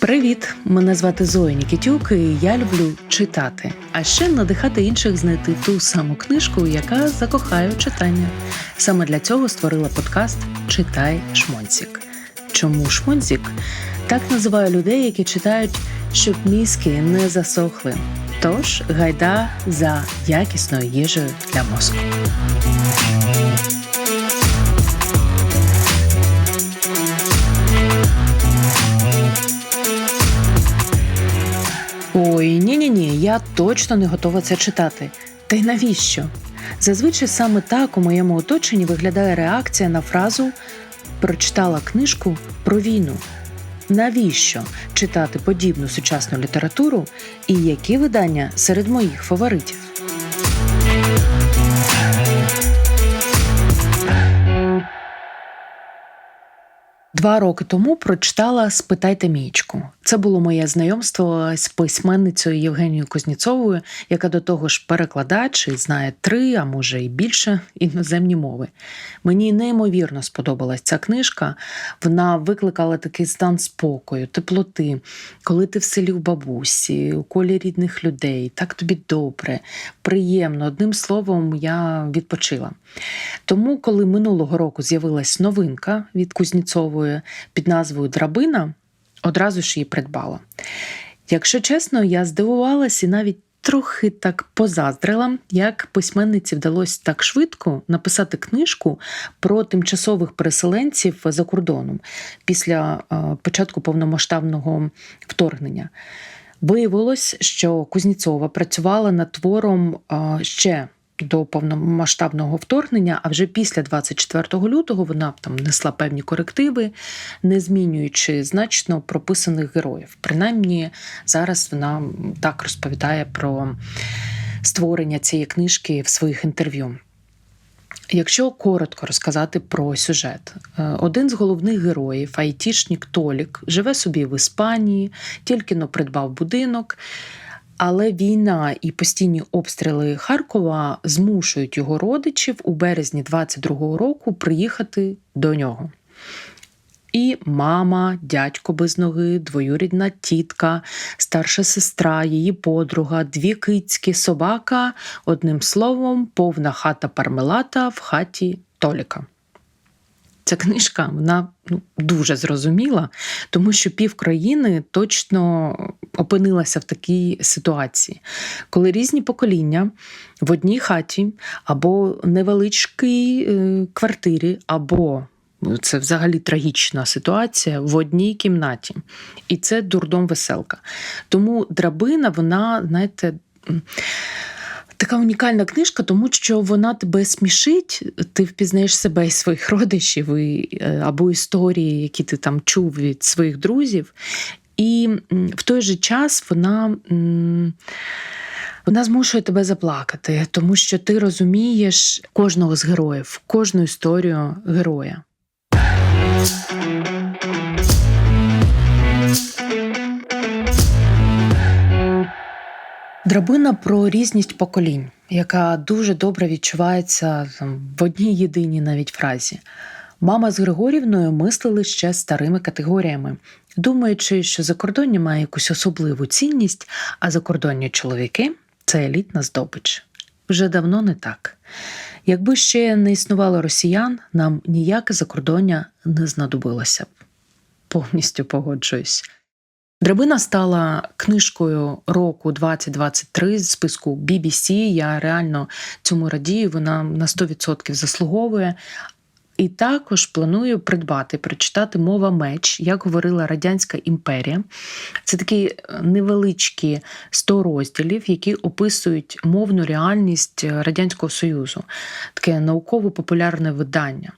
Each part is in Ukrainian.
Привіт! Мене звати Зоя Нікітюк, і я люблю читати, а ще надихати інших знайти ту саму книжку, яка закохає читання. Саме для цього створила подкаст Читай Шмонцік. Чому Шмонцік? Так називаю людей, які читають, щоб мізки не засохли. Тож гайда за якісною їжею для мозку. Ні, ні, я точно не готова це читати. Та й навіщо? Зазвичай саме так у моєму оточенні виглядає реакція на фразу прочитала книжку про війну. Навіщо читати подібну сучасну літературу і які видання серед моїх фаворитів? Два роки тому прочитала Спитайте мічку. Це було моє знайомство з письменницею Євгенією Кузніцовою, яка до того ж перекладач і знає три, а може і більше іноземні мови. Мені неймовірно сподобалась ця книжка. Вона викликала такий стан спокою, теплоти, коли ти в селі в бабусі, у колі рідних людей, так тобі добре, приємно. Одним словом, я відпочила. Тому, коли минулого року з'явилась новинка від Кузніцової під назвою Драбина, одразу ж її придбала. Якщо чесно, я здивувалась і навіть трохи так позаздрила, як письменниці вдалося так швидко написати книжку про тимчасових переселенців за кордоном після початку повномасштабного вторгнення. Виявилось, що Кузніцова працювала над твором ще до повномасштабного вторгнення, а вже після 24 лютого вона там несла певні корективи, не змінюючи значно прописаних героїв. Принаймні, зараз вона так розповідає про створення цієї книжки в своїх інтерв'ю. Якщо коротко розказати про сюжет, один з головних героїв, айтішнік Толік, живе собі в Іспанії, тільки но придбав будинок. Але війна і постійні обстріли Харкова змушують його родичів у березні 22-го року приїхати до нього. І мама, дядько без ноги, двоюрідна тітка, старша сестра, її подруга, дві кицькі, собака, одним словом, повна хата пармелата в хаті Толіка. Ця книжка вона ну, дуже зрозуміла, тому що пів країни точно опинилася в такій ситуації, коли різні покоління в одній хаті або невеличкій е, квартирі, або ну, це взагалі трагічна ситуація в одній кімнаті. І це дурдом веселка. Тому драбина, вона, знаєте, Така унікальна книжка, тому що вона тебе смішить, ти впізнаєш себе і своїх родичів, і, е, або історії, які ти там чув від своїх друзів. І в той же час вона. Вона змушує тебе заплакати, тому що ти розумієш кожного з героїв, кожну історію героя. Драбина про різність поколінь, яка дуже добре відчувається в одній єдиній навіть фразі. Мама з Григорівною мислили ще старими категоріями, думаючи, що закордоння має якусь особливу цінність, а закордонні чоловіки це елітна здобич. Вже давно не так. Якби ще не існувало росіян, нам ніяке закордоння не знадобилося б. Повністю погоджуюсь. Драбина стала книжкою року 2023 з списку BBC. Я реально цьому радію. Вона на 100% заслуговує. І також планую придбати, прочитати мова меч, як говорила Радянська імперія. Це такі невеличкі 100 розділів, які описують мовну реальність Радянського Союзу, таке науково-популярне видання.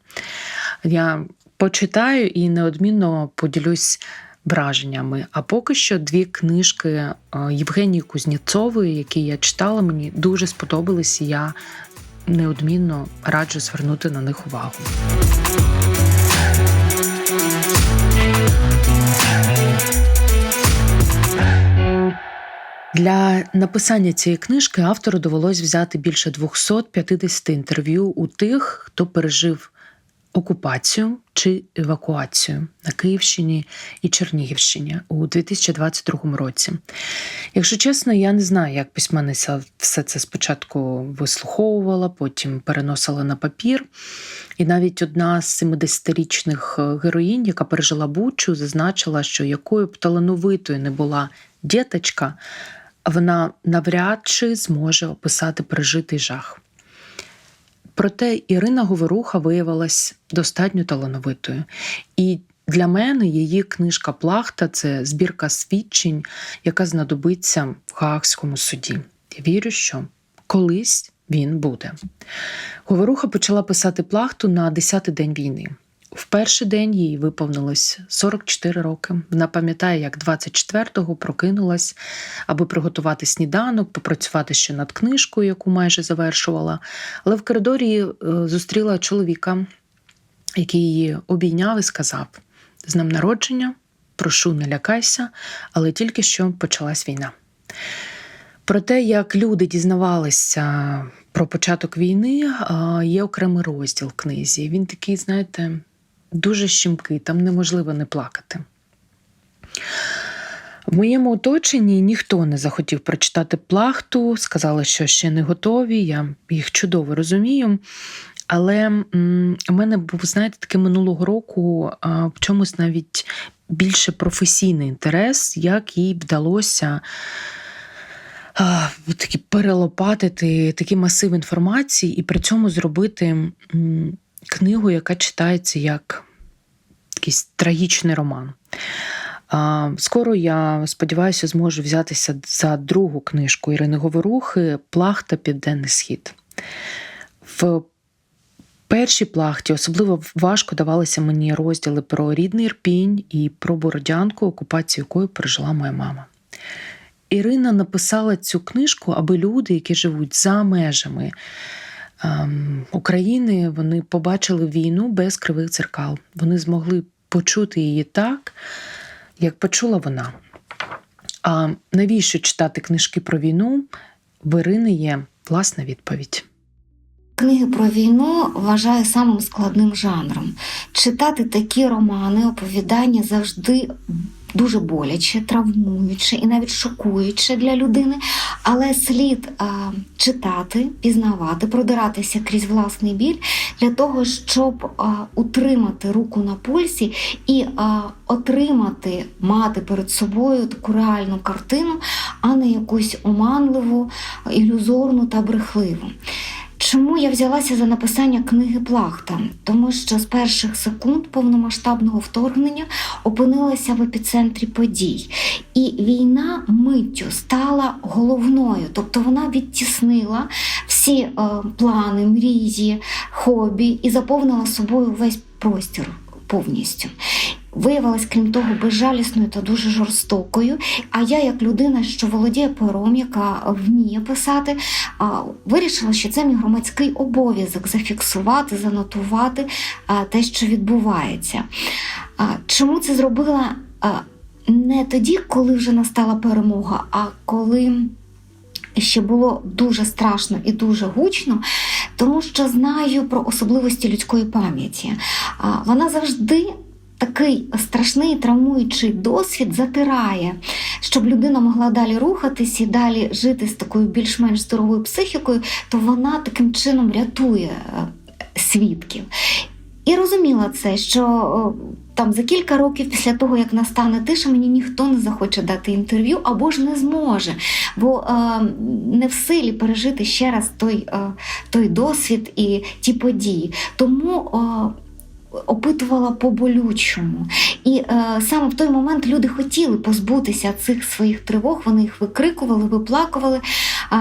Я почитаю і неодмінно поділюсь враженнями. А поки що дві книжки е, Євгенії Кузніцової, які я читала, мені дуже сподобались, і я неодмінно раджу звернути на них увагу. Для написання цієї книжки автору довелось взяти більше 250 інтерв'ю у тих, хто пережив окупацію чи евакуацію на Київщині і Чернігівщині у 2022 році. Якщо чесно, я не знаю, як письменниця все це спочатку вислуховувала, потім переносила на папір. І навіть одна з 70-річних героїнь, яка пережила Бучу, зазначила, що якою б талановитою не була діточка, вона навряд чи зможе описати пережитий жах. Проте Ірина Говоруха виявилась достатньо талановитою. І для мене її книжка Плахта це збірка свідчень, яка знадобиться в Гаагському суді. Я вірю, що колись він буде. Говоруха почала писати плахту на 10-й день війни. В перший день їй виповнилось 44 роки. Вона пам'ятає, як 24-го прокинулась, аби приготувати сніданок, попрацювати ще над книжкою, яку майже завершувала. Але в коридорі е, зустріла чоловіка, який її обійняв і сказав: з днем народження, прошу, не лякайся, але тільки що почалась війна. Про те, як люди дізнавалися про початок війни, є окремий розділ в книзі. Він такий, знаєте, дуже щемкий, там неможливо не плакати. В моєму оточенні ніхто не захотів прочитати плахту, сказали, що ще не готові, я їх чудово розумію. Але у мене був, знаєте, таки минулого року в чомусь навіть більше професійний інтерес, як їй вдалося такі перелопатити такий масив інформації і при цьому зробити книгу, яка читається як якийсь трагічний роман. Скоро я сподіваюся, зможу взятися за другу книжку Ірини Говорухи Плахта Південний Схід. В першій плахті особливо важко давалися мені розділи про рідний Ірпінь і про Бородянку, окупацію якої пережила моя мама. Ірина написала цю книжку, аби люди, які живуть за межами України, вони побачили війну без кривих дзеркал. Вони змогли почути її так, як почула вона. А навіщо читати книжки про війну? В Ірини є власна відповідь. Книги про війну вважаю самим складним жанром. Читати такі романи, оповідання завжди дуже боляче, травмуюче і навіть шокуюче для людини, але слід а, читати, пізнавати, продиратися крізь власний біль для того, щоб а, утримати руку на пульсі і а, отримати, мати перед собою таку реальну картину, а не якусь оманливу, ілюзорну та брехливу. Чому я взялася за написання книги Плахта? Тому що з перших секунд повномасштабного вторгнення опинилася в епіцентрі подій, і війна миттю стала головною, тобто вона відтіснила всі е, плани, мрії, хобі і заповнила собою весь простір повністю виявилась, крім того, безжалісною та дуже жорстокою. А я, як людина, що володіє пером, яка вміє писати, вирішила, що це мій громадський обов'язок зафіксувати, занотувати те, що відбувається. Чому це зробила не тоді, коли вже настала перемога, а коли. Ще було дуже страшно і дуже гучно, тому що знаю про особливості людської пам'яті. Вона завжди такий страшний травмуючий досвід затирає, щоб людина могла далі рухатись і далі жити з такою більш-менш здоровою психікою, то вона таким чином рятує е, свідків. І розуміла це, що там за кілька років після того, як настане тиша, мені ніхто не захоче дати інтерв'ю або ж не зможе, бо е, не в силі пережити ще раз той е, той досвід і ті події. Тому е, опитувала по болючому. І е, саме в той момент люди хотіли позбутися цих своїх тривог, вони їх викрикували, виплакували, е,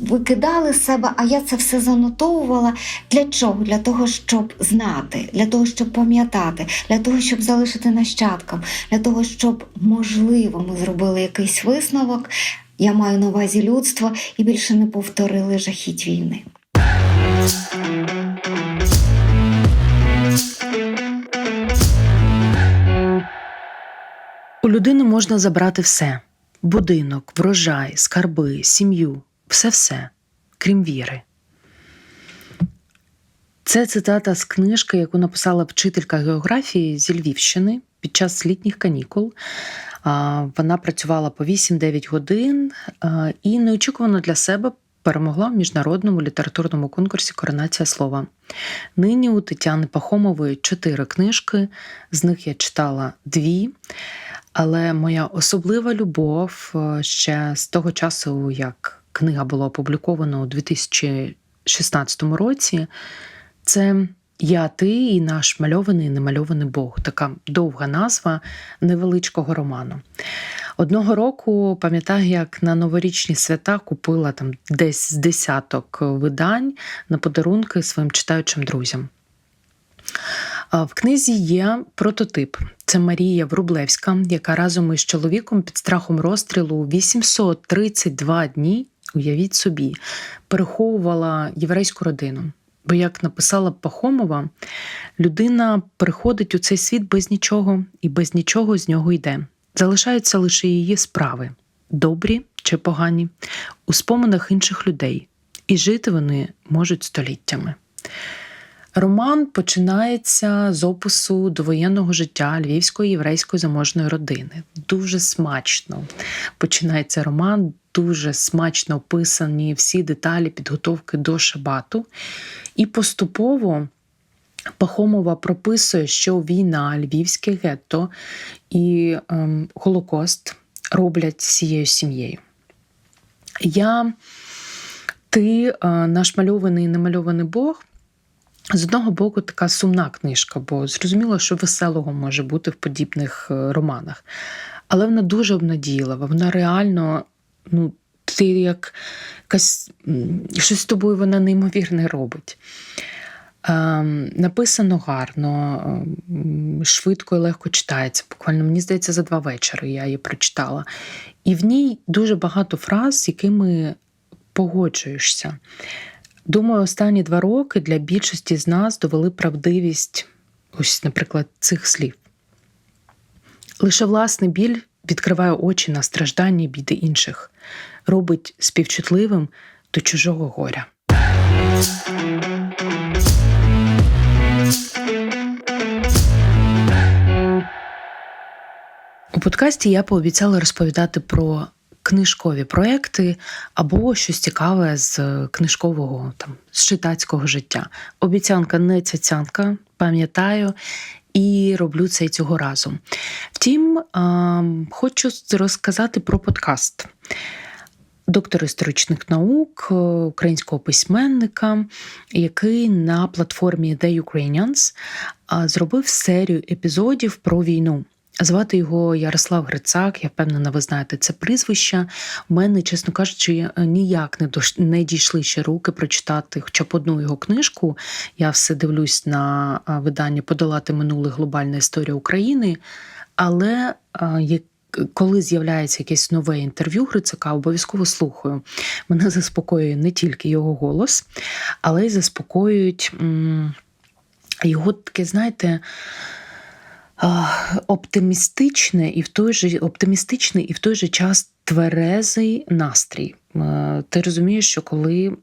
викидали з себе, а я це все занотовувала. Для чого? Для того, щоб знати, для того, щоб пам'ятати, для того, щоб залишити нащадкам, для того, щоб, можливо, ми зробили якийсь висновок. Я маю на увазі людство і більше не повторили жахіть війни. У людини можна забрати все: будинок, врожай, скарби, сім'ю, все-все, крім віри. Це цитата з книжки, яку написала вчителька географії зі Львівщини під час літніх канікул. Вона працювала по 8-9 годин і неочікувано для себе перемогла в міжнародному літературному конкурсі Коронація слова. Нині у Тетяни Пахомової чотири книжки, з них я читала дві. Але моя особлива любов е, ще з того часу, як книга була опублікована у 2016 році, це Я, ти і наш мальований немальований Бог. Така довга назва невеличкого роману. Одного року пам'ятаю, як на новорічні свята купила там десь з десяток видань на подарунки своїм читаючим друзям. В книзі є прототип. Це Марія Врублевська, яка разом із чоловіком під страхом розстрілу 832 дні, уявіть собі, переховувала єврейську родину. Бо, як написала Пахомова, людина приходить у цей світ без нічого і без нічого з нього йде. Залишаються лише її справи, добрі чи погані, у споминах інших людей, і жити вони можуть століттями. Роман починається з опису довоєнного життя львівської єврейської заможної родини. Дуже смачно починається роман, дуже смачно описані всі деталі підготовки до шабату. І поступово Пахомова прописує, що війна, львівське гетто і ем, Голокост роблять з цією сім'єю. Я, ти, е, наш мальований і немальований Бог. З одного боку, така сумна книжка, бо зрозуміло, що веселого може бути в подібних е, романах. Але вона дуже обнадійлива, вона реально, ну, ти як якась щось з тобою вона неймовірне робить. Ем, Написано гарно, ем, швидко і легко читається. Буквально, мені здається, за два вечори я її прочитала. І в ній дуже багато фраз, з якими погоджуєшся. Думаю, останні два роки для більшості з нас довели правдивість, ось, наприклад, цих слів. Лише власний біль відкриває очі на страждання біди інших, робить співчутливим до чужого горя. У подкасті я пообіцяла розповідати про книжкові проекти або щось цікаве з книжкового там з читацького життя. Обіцянка не цяцянка, пам'ятаю. І роблю це цього разу. Втім, хочу розказати про подкаст. Доктор історичних наук, українського письменника, який на платформі The Ukrainians зробив серію епізодів про війну. Звати його Ярослав Грицак, я впевнена, ви знаєте це прізвище. У мене, чесно кажучи, ніяк не не дійшли ще руки прочитати хоча б одну його книжку. Я все дивлюсь на видання Подолати минуле глобальна історія України. Але коли з'являється якесь нове інтерв'ю Грицака, обов'язково слухаю. Мене заспокоює не тільки його голос, але й заспокоюють його таке, знаєте оптимістичне і в той же оптимістичний і в той же час тверезий настрій. Ти розумієш, що коли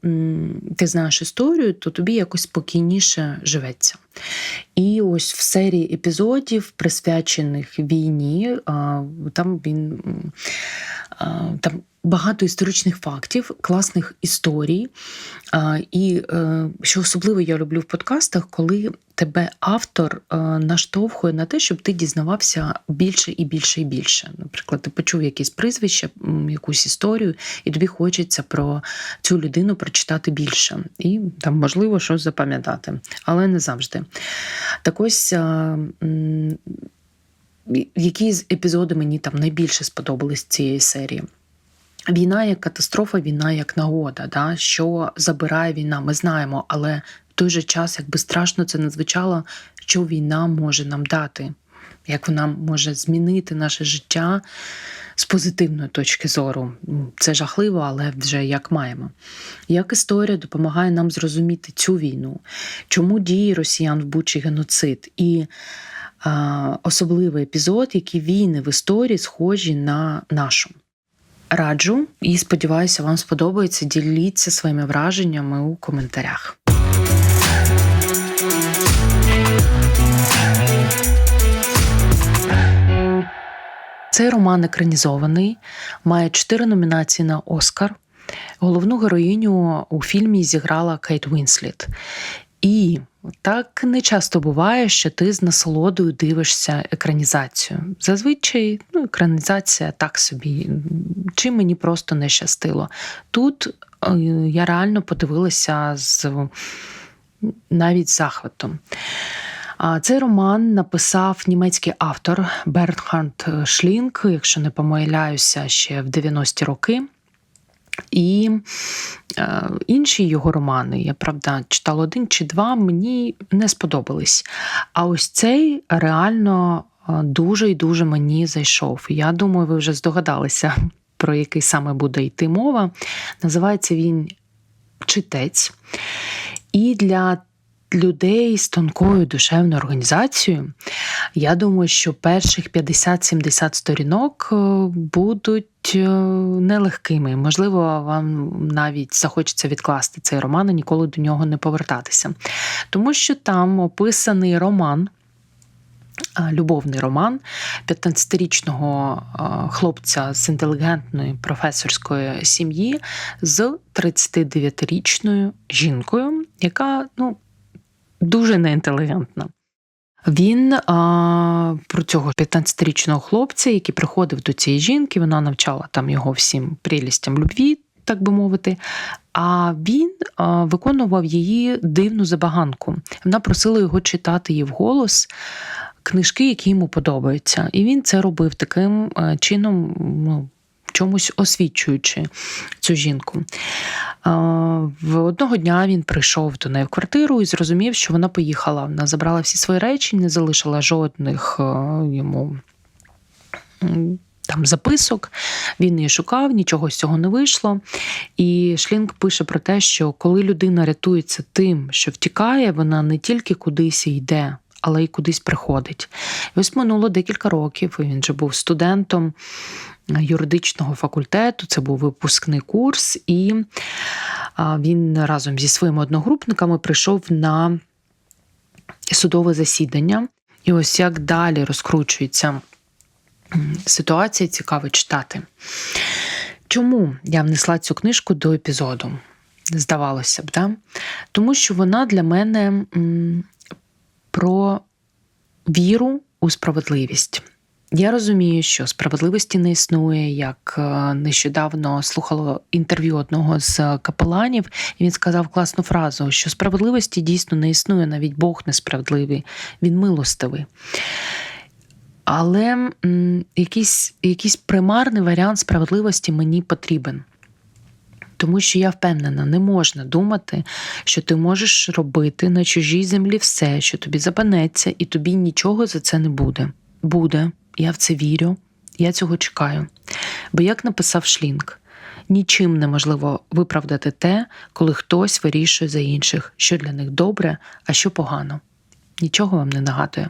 ти знаєш історію, то тобі якось спокійніше живеться. І ось в серії епізодів, присвячених війні, там він там багато історичних фактів, класних історій. І е, що особливо я люблю в подкастах, коли тебе автор е, наштовхує на те, щоб ти дізнавався більше і більше і більше. Наприклад, ти почув якесь прізвище, якусь історію, і тобі хочеться про цю людину прочитати більше. І там можливо щось запам'ятати, але не завжди. Так ось. Які з епізоди мені там найбільше сподобались цієї серії? Війна як катастрофа, війна як нагода. Да? Що забирає війна, ми знаємо, але в той же час, якби страшно це не звучало, що війна може нам дати, як вона може змінити наше життя з позитивної точки зору. Це жахливо, але вже як маємо. Як історія допомагає нам зрозуміти цю війну, чому діє росіян в Бучі геноцид? І особливий епізод, які війни в історії схожі на нашу раджу і сподіваюся, вам сподобається. Діліться своїми враженнями у коментарях. Цей роман екранізований, має чотири номінації на Оскар. Головну героїню у фільмі зіграла Кейт Вінсліт. І так не часто буває, що ти з насолодою дивишся екранізацію. Зазвичай ну, екранізація так собі, чи мені просто не щастило. Тут е, я реально подивилася з навіть захватом. Цей роман написав німецький автор Бернхард Шлінк, якщо не помиляюся, ще в 90-ті роки. І е, інші його романи, я правда читала один чи два, мені не сподобались. А ось цей реально е, дуже і дуже мені зайшов. Я думаю, ви вже здогадалися, про який саме буде йти мова. Називається він Читець. І для людей з тонкою душевною організацією, я думаю, що перших 50-70 сторінок е, будуть е, нелегкими. Можливо, вам навіть захочеться відкласти цей роман і ніколи до нього не повертатися. Тому що там описаний роман. е, Любовний роман 15-річного е, хлопця з інтелігентної професорської сім'ї з 39-річною жінкою, яка ну, дуже неінтелігентна. Він а, про цього 15-річного хлопця, який приходив до цієї жінки, вона навчала там його всім прелістям любві, так би мовити. А він а, виконував її дивну забаганку. Вона просила його читати їй вголос книжки, які йому подобаються. І він це робив таким а, чином, ну, чомусь освічуючи цю жінку. В одного дня він прийшов до неї в квартиру і зрозумів, що вона поїхала. Вона забрала всі свої речі, не залишила жодних е, йому там записок. Він її шукав, нічого з цього не вийшло. І Шлінг пише про те, що коли людина рятується тим, що втікає, вона не тільки кудись йде. Але й кудись приходить. І ось минуло декілька років. Він вже був студентом юридичного факультету, це був випускний курс, і він разом зі своїми одногрупниками прийшов на судове засідання. І ось як далі розкручується ситуація, цікаво читати. Чому я внесла цю книжку до епізоду? Здавалося б, да? тому що вона для мене про віру у справедливість. Я розумію, що справедливості не існує. Як е, нещодавно слухала інтерв'ю одного з капеланів, і він сказав класну фразу, що справедливості дійсно не існує, навіть Бог несправедливий, він милостивий. Але м, якийсь, якийсь примарний варіант справедливості мені потрібен. Тому що я впевнена, не можна думати, що ти можеш робити на чужій землі все, що тобі запанеться, і тобі нічого за це не буде. Буде, я в це вірю, я цього чекаю. Бо, як написав Шлінг, нічим неможливо виправдати те, коли хтось вирішує за інших, що для них добре, а що погано. Нічого вам не нагадує.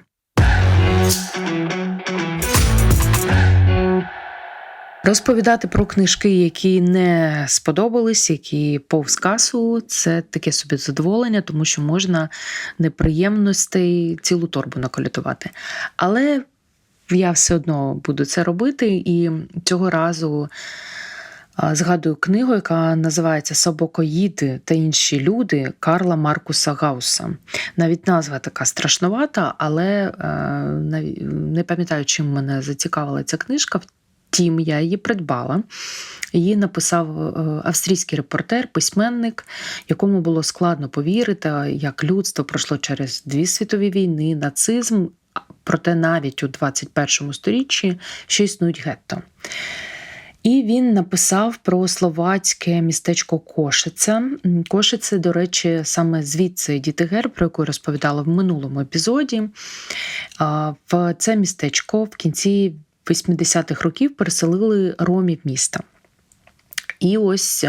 Розповідати про книжки, які не сподобались, які повз касу, це таке собі задоволення, тому що можна неприємностей цілу торбу наколютувати. Але я все одно буду це робити, і цього разу згадую книгу, яка називається Собакоїди та інші люди Карла Маркуса Гауса. Навіть назва така страшновата, але е, не пам'ятаю, чим мене зацікавила ця книжка. Втім, я її придбала. Її написав е, австрійський репортер, письменник, якому було складно повірити, як людство пройшло через дві світові війни, нацизм, проте навіть у 21 сторіччі ще існують гетто. І він написав про словацьке містечко Кошиця. Кошице, до речі, саме звідси Дітигер, про яку я розповідала в минулому епізоді. В це містечко в кінці 80-х років переселили ромів міста. І ось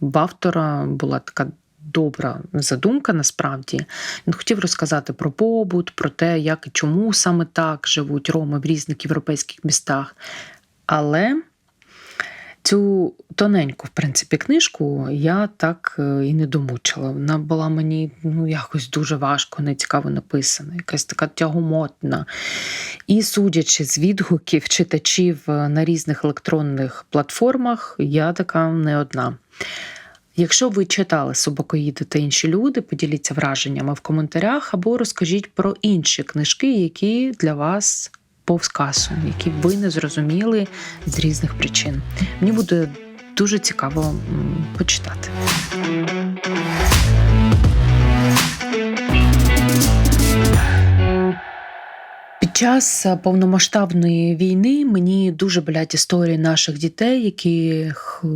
в автора була така добра задумка насправді. Він хотів розказати про побут, про те, як і чому саме так живуть роми в різних європейських містах. Але Цю тоненьку, в принципі, книжку я так е, і не домучила. Вона була мені ну, якось дуже важко, нецікаво написана, якась така тягомотна. І судячи з відгуків читачів е, на різних електронних платформах, я така не одна. Якщо ви читали Собакоїди та інші люди, поділіться враженнями в коментарях або розкажіть про інші книжки, які для вас повз касу, які ви не зрозуміли з різних причин. Мені буде дуже цікаво почитати. Час повномасштабної війни мені дуже болять історії наших дітей, яких е,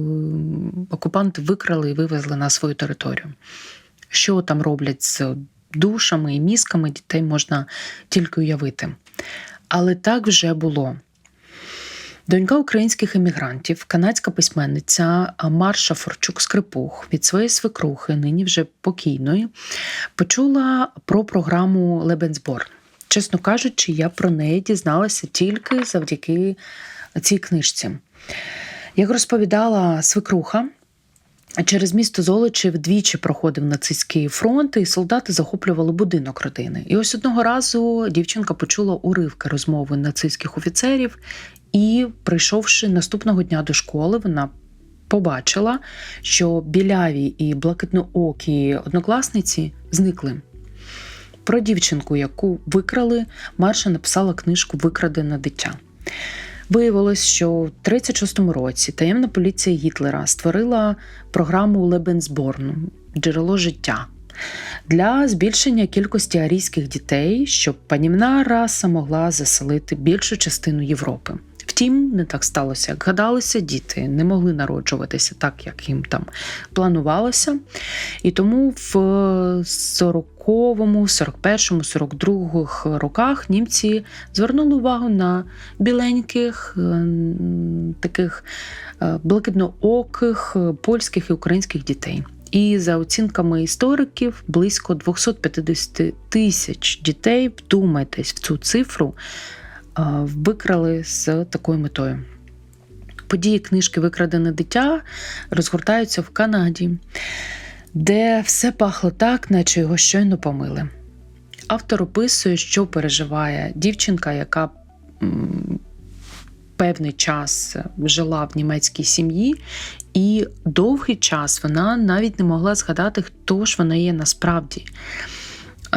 окупанти викрали і вивезли на свою територію. Що там роблять з душами і мізками дітей можна тільки уявити. Але так вже було. Донька українських емігрантів, канадська письменниця Марша Форчук Скрипух від своєї свекрухи, нині вже покійної, почула про програму Лебенсборн. Чесно кажучи, я про неї дізналася тільки завдяки цій книжці. Як розповідала свекруха, через місто Золочів двічі проходив нацистський фронт, і солдати захоплювали будинок родини. І ось одного разу дівчинка почула уривки розмови нацистських офіцерів, і, прийшовши наступного дня до школи, вона побачила, що біляві і блакитноокі однокласниці зникли. Про дівчинку, яку викрали, Марша написала книжку Викрадене дитя. Виявилось, що в 36-му році таємна поліція Гітлера створила програму Лебенсборну джерело життя для збільшення кількості арійських дітей, щоб панівна раса могла заселити більшу частину Європи. Втім, не так сталося, як гадалося, діти не могли народжуватися так, як їм там планувалося. І тому в 40-му, 41-му, 42-х роках німці звернули увагу на біленьких, е, таких е, блакитнооких польських і українських дітей. І за оцінками істориків, близько 250 тисяч дітей, вдумайтесь в цю цифру, викрали з такою метою. Події книжки Викрадене дитя розгортаються в Канаді, де все пахло так, наче його щойно помили. Автор описує, що переживає дівчинка, яка певний час жила в німецькій сім'ї, і довгий час вона навіть не могла згадати, хто ж вона є насправді.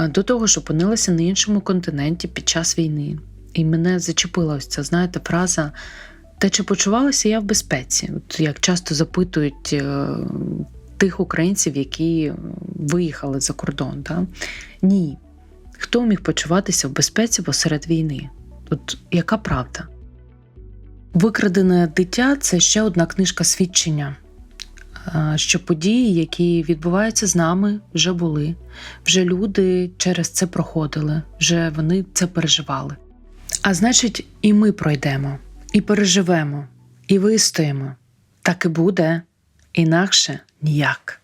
До того ж, опинилася на іншому континенті під час війни. І мене зачепила ось ця, знаєте, фраза. Та чи почувалася я в безпеці? От як часто запитують е, тих українців, які виїхали за кордон. Да? Ні. Хто міг почуватися в безпеці посеред війни? От яка правда? Викрадене дитя це ще одна книжка свідчення, е, що події, які відбуваються з нами, вже були, вже люди через це проходили, вже вони це переживали. А значить, і ми пройдемо, і переживемо, і вистоїмо. Так і буде, інакше ніяк.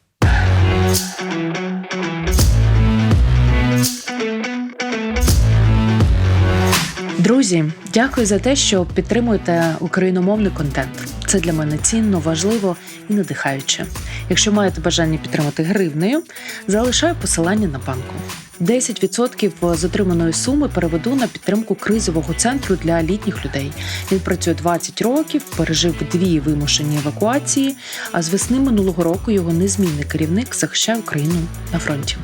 Друзі, дякую за те, що підтримуєте україномовний контент. Це для мене цінно, важливо і надихаюче. Якщо маєте бажання підтримати гривнею, залишаю посилання на банку. 10% з отриманої суми переведу на підтримку кризового центру для літніх людей. Він працює 20 років, пережив дві вимушені евакуації. А з весни минулого року його незмінний керівник захищає Україну на фронті.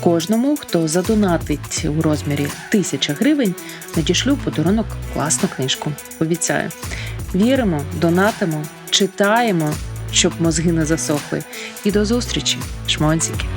Кожному, хто задонатить у розмірі 1000 гривень, надішлю подарунок класну книжку. Обіцяю. Віримо, донатимо, читаємо, щоб мозги не засохли. І до зустрічі, шмонсики!